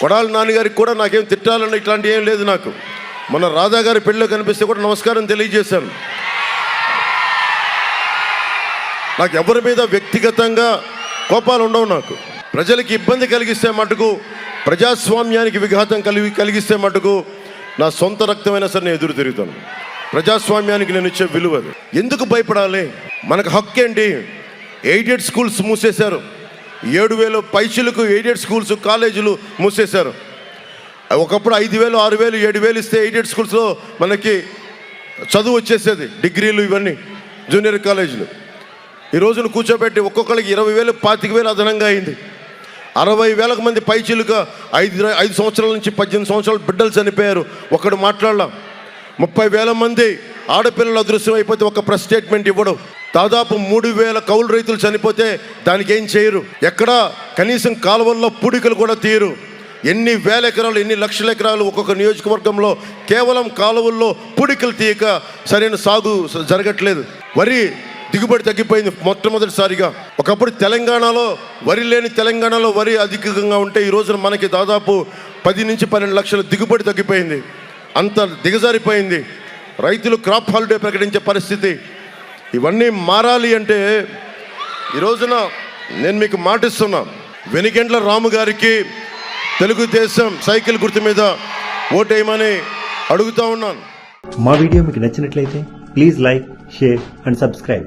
కొడాలి నాన్నగారికి కూడా నాకేం తిట్టాలని ఇట్లాంటి ఏం లేదు నాకు. మన రాధా గారి పెళ్ళిలో కనిపిస్తే కూడా నమస్కారం తెలియజేశాను. నాకు ఎవరి మీద వ్యక్తిగతంగా కోపాలు ఉండవు నాకు. ప్రజలకి ఇబ్బంది కలిగిస్తే మటుకు ప్రజాస్వామ్యానికి విఘాతం కలిగి కలిగిస్తే మటుకు నా సొంత రక్తమైనా సరే నేను ఎదురు తిరుగుతాను. ప్రజాస్వామ్యానికి నేను ఇచ్చే విలువ అది. ఎందుకు భయపడాలి? మనకు హక్కు ఏంటి ఎయిడెడ్ స్కూల్స్ మూసేశారు. ఏడు వేలు పైసలకు ఎయిడెడ్ స్కూల్స్ కాలేజీలు మూసేశారు. ఒకప్పుడు ఐదు వేలు ఆరు వేలు ఏడు వేలు ఇస్తే ఎయిడెడ్ స్కూల్స్లో మనకి చదువు వచ్చేసేది డిగ్రీలు ఇవన్నీ జూనియర్ కాలేజీలు. ఈ రోజున కూర్చోబెట్టి ఒక్కొక్కరికి ఇరవై వేలు పాతిక వేలు అదనంగా అయింది. అరవై వేలకు మంది పైచీలుగా ఐదు ఐదు సంవత్సరాల నుంచి పద్దెనిమిది సంవత్సరాలు బిడ్డలు చనిపోయారు. ఒకడు మాట్లాడలాం ముప్పై వేల మంది ఆడపిల్లలు అదృశ్యం అయిపోతే ఒక ప్రెస్ స్టేట్మెంట్ ఇవ్వడం. దాదాపు మూడు వేల కౌలు రైతులు చనిపోతే దానికి ఏం చేయరు. ఎక్కడ కనీసం కాలువల్లో పూడికలు కూడా తీయరు. ఎన్ని వేల ఎకరాలు ఎన్ని లక్షల ఎకరాలు ఒక్కొక్క నియోజకవర్గంలో కేవలం కాలువల్లో పూడికలు తీయక సరైన సాగు జరగట్లేదు. వరి దిగుబడి తగ్గిపోయింది మొట్టమొదటిసారిగా. ఒకప్పుడు తెలంగాణలో వరి లేని తెలంగాణలో వరి అధికంగా ఉంటే ఈ రోజున మనకి దాదాపు పది నుంచి పన్నెండు లక్షల దిగుబడి తగ్గిపోయింది. అంత దిగజారిపోయింది. రైతులు క్రాప్ హాలిడే ప్రకటించే పరిస్థితి. ఇవన్నీ మారాలి అంటే ఈ రోజున నేను మీకు మాటిస్తున్నా. వెనికెండ్ల రాము గారికి తెలుగుదేశం సైకిల్ గుర్తు మీద ఓటేయమని అడుగుతా ఉన్నాను. మా వీడియో మీకు నచ్చినట్లయితే please like share and subscribe.